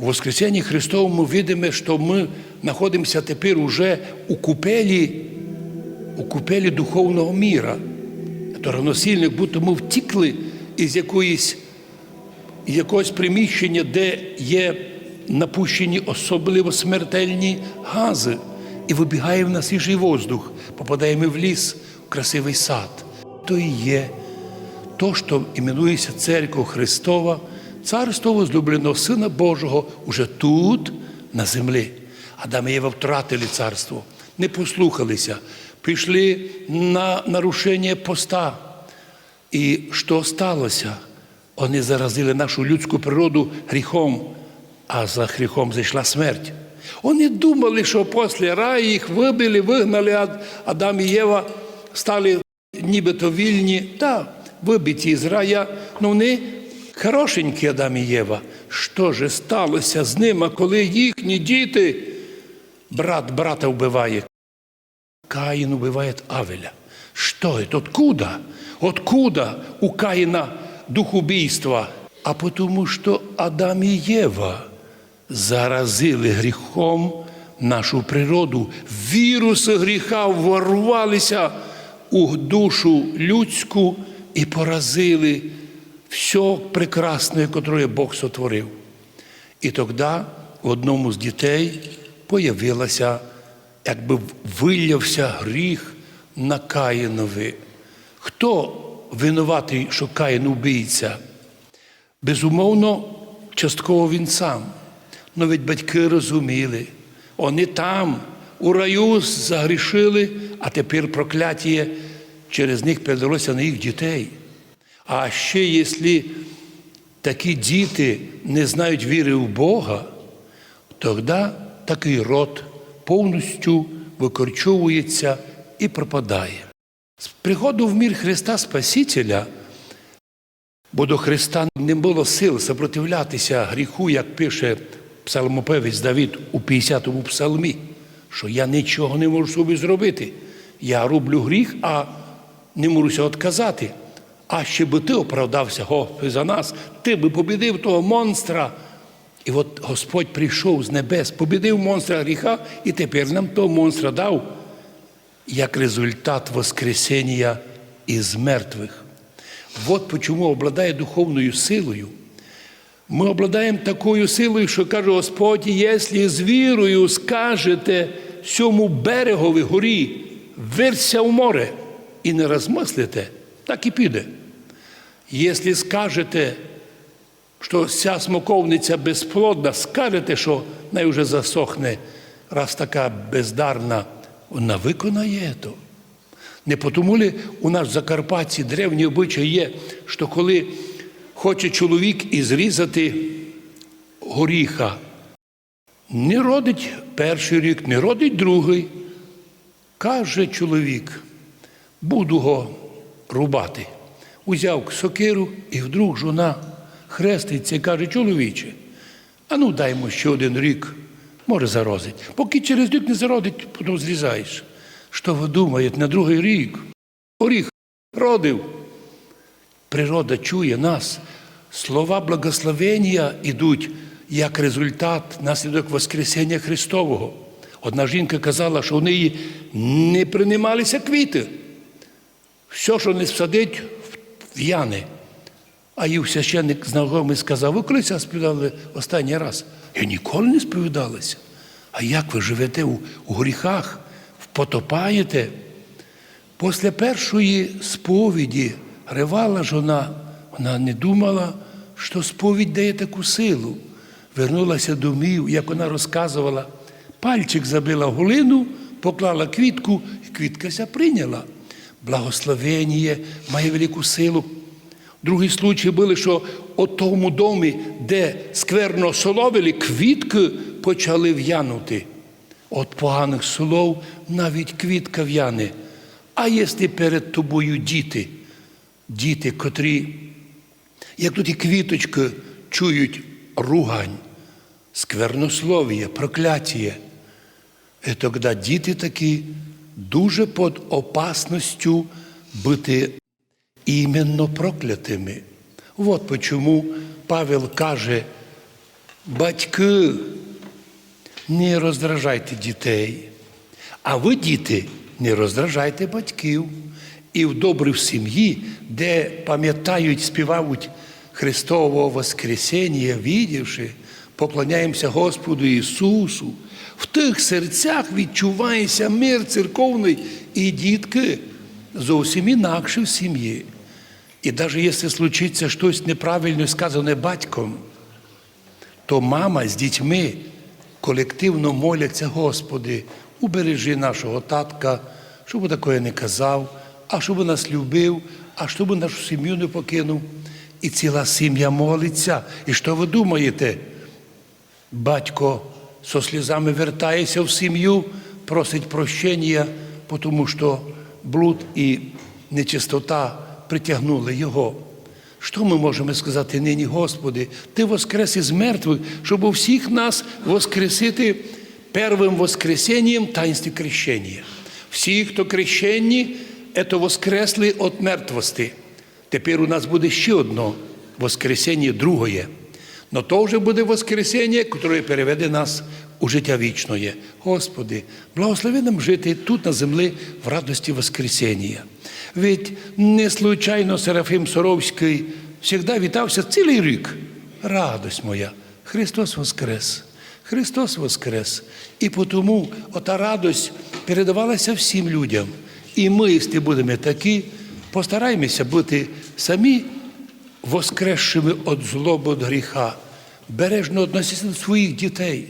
У Воскресенні Христовому видимо, що ми знаходимося тепер уже у купелі, у купелі духовного міра. Це равносильно, як будто ми втікли із якоїсь, якогось приміщення, де є напущені особливо смертельні гази, і вибігаємо на свіжий воздух, попадаємо в ліс, в красивий сад. То і є то, що іменується Церква Христова, Царство возлюбленого Сина Божого уже тут, на землі. Адам і Єва втратили царство, не послухалися, прийшли на нарушення поста. І що сталося? Вони заразили нашу людську природу гріхом, а за гріхом зайшла смерть. Вони думали, що після раю їх вибили, вигнали, Адам і Єва стали нібито вільні, та вибиті з рая, ну вони хорошенькі Адам і Єва. Що ж сталося з ними, коли їхні діти, брат брата вбиває? Каин убивает Авеля. Что это? Откуда? Откуда у Каина дух убийства? А потому что Адам и Ева заразили гріхом нашу природу. Віруси гріха ворвалися у душу людську і поразили все прекрасне, яке Бог сотворив. І тоді в одному з дітей появилася, якби вилявся гріх на Каїнові. Хто винуватий, що Каїн убійця? Безумовно, частково він сам. Ведь батьки розуміли, вони там, у раю загрішили, а тепер прокляття через них передалося на їх дітей. А ще якщо такі діти не знають віри в Бога, тоді такий род повністю викорчовується і пропадає. З приходу в мір Христа Спасителя, бо до Христа не було сил сопротивлятися гріху, як пише псалмопевець Давид у 50-му псалмі, що я нічого не можу собі зробити. Я роблю гріх, а не можуся відказати. А ще би ти оправдався, Господи, за нас, ти би побідив того монстра. І от Господь прийшов з небес, побідив монстра гріха, і тепер нам того монстра дав як результат Воскресення із мертвих. От почому обладає духовною силою. Ми обладаємо такою силою, що каже Господь, якщо з вірою скажете цьому берегові горі, вирся в море і не розмислите, так і піде. Якщо скажете, що ця смоковниця безплодна, скажете, що неї вже засохне, раз така бездарна, вона виконає то. Не тому ли у нас в Закарпатті древній обичай є, що коли хоче чоловік і зрізати горіха, не родить перший рік, не родить другий. Каже чоловік, буду го рубати. Узяв сокиру і вдруг жона хреститься і каже, чоловіче, а ну даймо ще один рік, може зарозить. Поки через рік не зародить, потім зрізаєш. Що ви думаєте, на другий рік? Оріх родив. Природа чує нас. Слова благословення йдуть як результат наслідок Воскресення Христового. Одна жінка казала, що у неї не приймалися квіти. Все, що не всадить, в'яне. А їй священник знайомий сказав, ви коли це сповідали останній раз? Я ніколи не сповідалася. А як ви живете у, у гріхах, потопаєте? Після першої сповіді ривала жона, вона не думала, що сповідь дає таку силу. Вернулася домів, як вона розказувала, пальчик забила голину, поклала квітку, і квіткася прийняла. Благословення має велику силу. Другий случай були, що у тому домі, де скверно соловили, квітки почали в'янути. От поганих слов навіть квітка в'яне. А якщо перед тобою діти, діти, котрі, як тут і квіточки чують ругань, сквернослов'я, прокляття, і тоді діти такі дуже під опасністю бути іменно проклятими. От почому Павел каже Батьки, не роздражайте дітей. А ви, діти, не роздражайте батьків. І в добрій сім'ї, де пам'ятають, співають Христового Воскресіння, відівши, поклоняємося Господу Ісусу, в тих серцях відчувається мир церковний, і дітки зовсім інакше в сім'ї. І навіть якщо случиться щось неправильно сказане батьком, то мама з дітьми колективно моляться, Господи, убережи нашого татка, щоб такое не казав, а щоб нас любив, а щоб нашу сім'ю не покинув. І ціла сім'я молиться. І що ви думаєте? Батько со слізами вертається в сім'ю, просить прощення, тому що блуд і нечистота притягнули його. Що ми можемо сказати нині, Господи, Ти воскрес із мертвих, щоб у всіх нас воскресити первим воскресенням таїнстві крещення. Всі, хто крещені, це воскресли від мертвості. Тепер у нас буде ще одно воскресіння другое. Но то вже буде воскресіння, яке переведе нас у життя вічне. Господи, благослови нам жити тут на землі в радості Воскресіння. Ведь не случайно Серафим Соровський завжди вітався цілий рік. Радость моя, Христос Воскрес! Христос Воскрес! І тому ота радость передавалася всім людям. І ми, якщо будемо такі, постараємося бути самі воскресшими від злоби, від гріха, бережно відноситися до своїх дітей,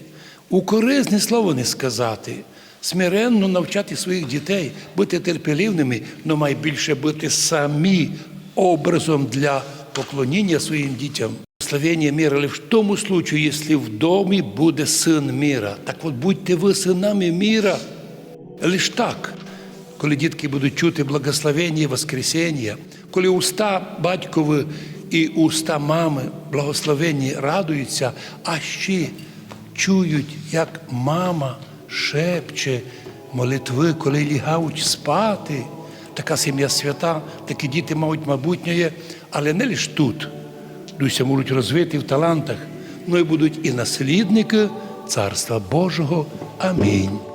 укоризне слово не сказати, смиренно навчати своїх дітей, бути терпеливними, але найбільше бути самі образом для поклоніння своїм дітям. Славення міра, але в тому случаю, якщо в домі буде син міра, так от будьте ви синами міра. Лиш так, коли дітки будуть чути благословення, Воскресіння, коли уста батькові і уста мами благословенні радуються, а ще чують, як мама шепче молитви, коли лягають спати. Така сім'я свята, такі діти мають майбутнє, але не лише тут. Дуся можуть розвити в талантах, але й будуть і наслідники Царства Божого. Амінь.